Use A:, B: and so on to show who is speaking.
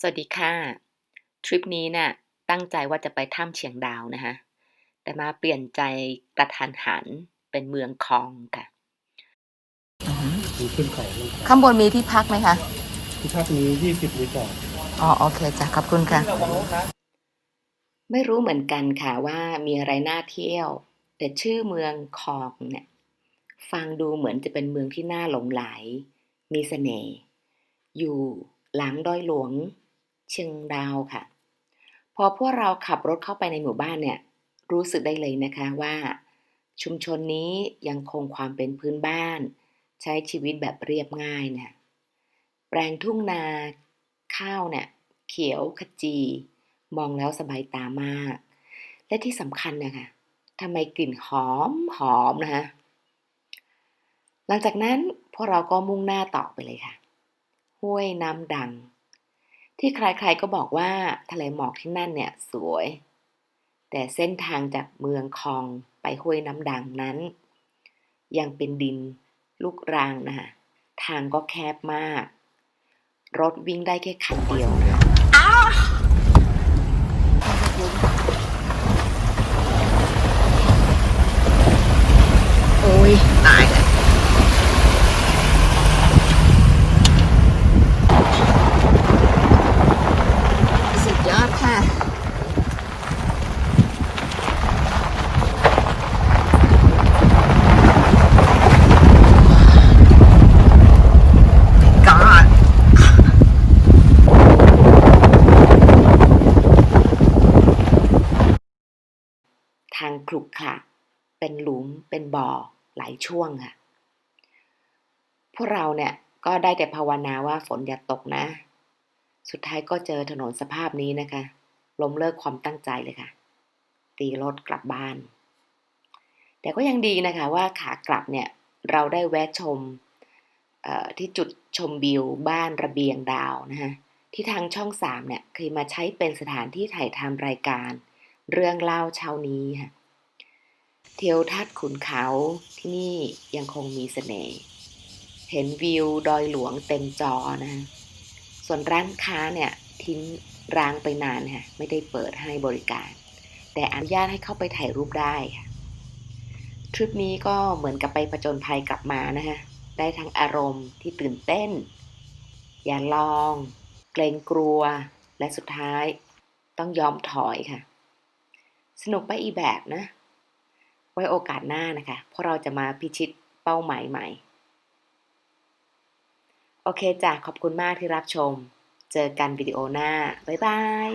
A: สวัสดีค่ะ ทริปนี้เนี่ยตั้งใจว่าจะไปถ้ำเชียงดาวนะคะแต่มาเปลี่ยนใจกระทันหันเป็นเมืองคองค่ะ
B: มีขึ้นเขาลงเขา
C: ข้างบนมีที่พักไหมคะ
B: ที่ภาคนี้20รีสอร์ท
C: อ๋อโอเคจ้ะขอบคุณค่ะ
A: ไม่รู้เหมือนกันค่ะว่ามีอะไรน่าเที่ยว แต่ชื่อเมืองคองเนี่ย ฟังดูเหมือนจะเป็นเมืองที่น่าหลงไหล มีเสน่ห์อยู่หลังดอยหลวง เชียงดาวค่ะ พอพวกเราขับรถเข้าไปในหมู่บ้านเนี่ย รู้สึกได้เลยนะคะว่า ชุมชนนี้ยังคงความเป็นพื้นบ้าน ใช้ชีวิตแบบเรียบง่ายนะแปลงทุ่งนา ข้าวเนี่ย เขียวขจี มองแล้วสบายตามาก และที่สำคัญนะคะทำไมกลิ่นหอมหอมนะคะหลังจากนั้นพวกเราก็มุ่งหน้าต่อไปเลยค่ะ ห้วยน้ำดัง ที่ใครๆก็บอกว่าทะเลหมอกที่นั่นเนี่ยสวย แต่เส้นทางจากเมืองคองไปห้วยน้ำดังนั้น ยังเป็นดินลูกรางนะคะทางก็แคบมาก รถวิ่งได้แค่คันเดียวนะ
C: โอ้ยตายแล้วสุดยอดค่ะ God
A: ทางคลุกคละเป็นหลุมเป็นบ่อหลายช่วงค่ะ พวกเราเนี่ยก็ได้แต่ภาวนาว่าฝนอย่าตกนะ สุดท้ายก็เจอถนนสภาพนี้นะคะ ล้มเลิกความตั้งใจเลยค่ะ ตีรถกลับบ้าน แต่ก็ยังดีนะคะว่าขากลับเนี่ยเราได้แวะชมที่จุดชมวิวบ้านระเบียงดาวนะคะที่ทางช่องสามเนี่ยเคยมาใช้เป็นสถานที่ถ่ายทำรายการ เรื่องเล่าเช้านี้ค่ะเทียวทัดขุนเขาที่นี่ยังคงมีเสน่ห์เห็นวิวดอยหลวงเต็มจอนะฮะส่วนร้านค้าเนี่ยทิ้งร้างไปนานค่ะไม่ได้เปิดให้บริการ แต่อนุญาตให้เข้าไปถ่ายรูปได้ค่ะทริปนี้ก็เหมือนกับไปผจญภัยกลับมานะฮะ ได้ทั้งอารมณ์ที่ตื่นเต้น อย่าลอง เกรงกลัว และสุดท้ายต้องยอมถอยค่ะ สนุกไปอีกแบบนะ ไว้โอกาสหน้านะคะ เพราะเราจะมาพิชิตเป้าหมายใหม่ โอเคจ้ะขอบคุณมากที่รับชม เจอกันวิดีโอหน้า บ๊ายบาย